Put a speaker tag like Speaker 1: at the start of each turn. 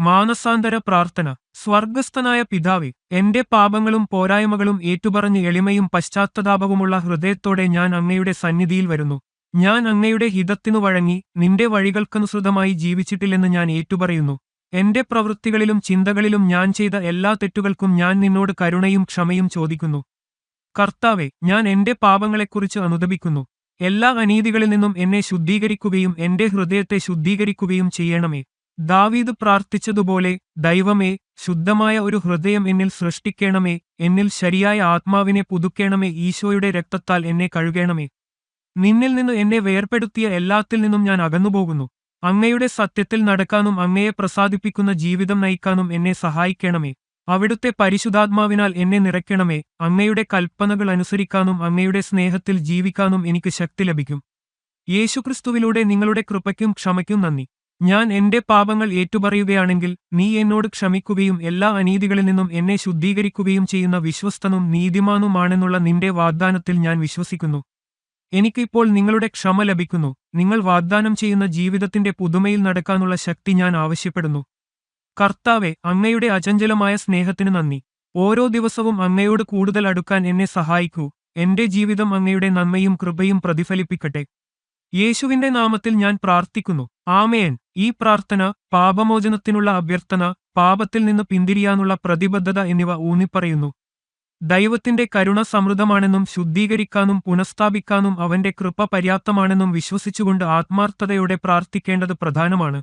Speaker 1: മാനസാന്തര പ്രാർത്ഥന. സ്വർഗസ്ഥനായ പിതാവേ എന്റെ പാപങ്ങളും പോരായ്മകളും ഏറ്റുപറഞ്ഞ് എളിമയും പശ്ചാത്തതാപവുമുള്ള ഹൃദയത്തോടെ ഞാൻ അങ്ങയുടെ സന്നിധിയിൽ വരുന്നു. ഞാൻ അങ്ങയുടെ ഹിതത്തിനു വഴങ്ങി നിന്റെ വഴികൾക്കനുസൃതമായി ജീവിച്ചിട്ടില്ലെന്ന് ഞാൻ ഏറ്റുപറയുന്നു. എന്റെ പ്രവൃത്തികളിലും ചിന്തകളിലും ഞാൻ ചെയ്ത എല്ലാ തെറ്റുകൾക്കും ഞാൻ നിന്നോട് കരുണയും ക്ഷമയും ചോദിക്കുന്നു. കർത്താവെ ഞാൻ എന്റെ പാപങ്ങളെക്കുറിച്ച് അനുദപിക്കുന്നു. എല്ലാ അനീതികളിൽ നിന്നും എന്നെ ശുദ്ധീകരിക്കുകയും എന്റെ ഹൃദയത്തെ ശുദ്ധീകരിക്കുകയും ചെയ്യണമേ. ദാവീദ് പ്രാർത്ഥിച്ചതുപോലെ ദൈവമേ ശുദ്ധമായ ഒരു ഹൃദയം എന്നിൽ സൃഷ്ടിക്കണമേ എന്നിൽ ശരിയായ ആത്മാവിനെ പുതുക്കേണമേ ഈശോയുടെ രക്തത്താൽ എന്നെ കഴുകേണമേ. നിന്നിൽ നിന്ന് എന്നെ വേർപ്പെടുത്തിയ എല്ലാത്തിൽ നിന്നും ഞാൻ അകന്നുപോകുന്നു. അങ്ങയുടെ സത്യത്തിൽ നടക്കാനും അങ്ങയെ പ്രസാദിപ്പിക്കുന്ന ജീവിതം നയിക്കാനും എന്നെ സഹായിക്കണമേ. അവിടുത്തെ പരിശുദ്ധാത്മാവിനാൽ എന്നെ നിറയ്ക്കണമേ. അങ്ങയുടെ കൽപ്പനകൾ അനുസരിക്കാനും അങ്ങയുടെ സ്നേഹത്തിൽ ജീവിക്കാനും എനിക്ക് ശക്തി ലഭിക്കും. യേശുക്രിസ്തുവിലൂടെ നിങ്ങളുടെ കൃപയ്ക്കും ക്ഷമയ്ക്കും നന്ദി. ഞാൻ എന്റെ പാപങ്ങൾ ഏറ്റുപറയുകയാണെങ്കിൽ നീ എന്നോട് ക്ഷമിക്കുകയും എല്ലാ അനീതികളിൽ നിന്നും എന്നെ ശുദ്ധീകരിക്കുകയും ചെയ്യുന്ന വിശ്വസ്തനും നീതിമാനുമാണെന്നുള്ള നിന്റെ വാഗ്ദാനത്തിൽ ഞാൻ വിശ്വസിക്കുന്നു. എനിക്കിപ്പോൾ നിങ്ങളുടെ ക്ഷമ ലഭിക്കുന്നു. നിങ്ങൾ വാഗ്ദാനം ചെയ്യുന്ന ജീവിതത്തിന്റെ പുതുമയിൽ നടക്കാനുള്ള ശക്തി ഞാൻ ആവശ്യപ്പെടുന്നു. കർത്താവെ അങ്ങയുടെ അചഞ്ചലമായ സ്നേഹത്തിന് നന്ദി. ഓരോ ദിവസവും അങ്ങയോട് കൂടുതൽ അടുക്കാൻ എന്നെ സഹായിക്കൂ. എന്റെ ജീവിതം അങ്ങയുടെ നന്മയും കൃപയും പ്രതിഫലിപ്പിക്കട്ടെ. യേശുവിന്റെ നാമത്തിൽ ഞാൻ പ്രാർത്ഥിക്കുന്നു. ആമേൻ. ഈ പ്രാർത്ഥന പാപമോചനത്തിനുള്ള അഭ്യർത്ഥന പാപത്തിൽ നിന്ന് പിന്തിരിയാനുള്ള പ്രതിബദ്ധത എന്നിവ ഊന്നിപ്പറയുന്നു. ദൈവത്തിന്റെ കരുണ സമൃദ്ധമാണെന്നും ശുദ്ധീകരിക്കാനും പുനഃസ്ഥാപിക്കാനും അവന്റെ കൃപ പര്യാപ്തമാണെന്നും വിശ്വസിച്ചുകൊണ്ട് ആത്മാർത്ഥതയോടെ പ്രാർത്ഥിക്കേണ്ടത് പ്രധാനമാണ്.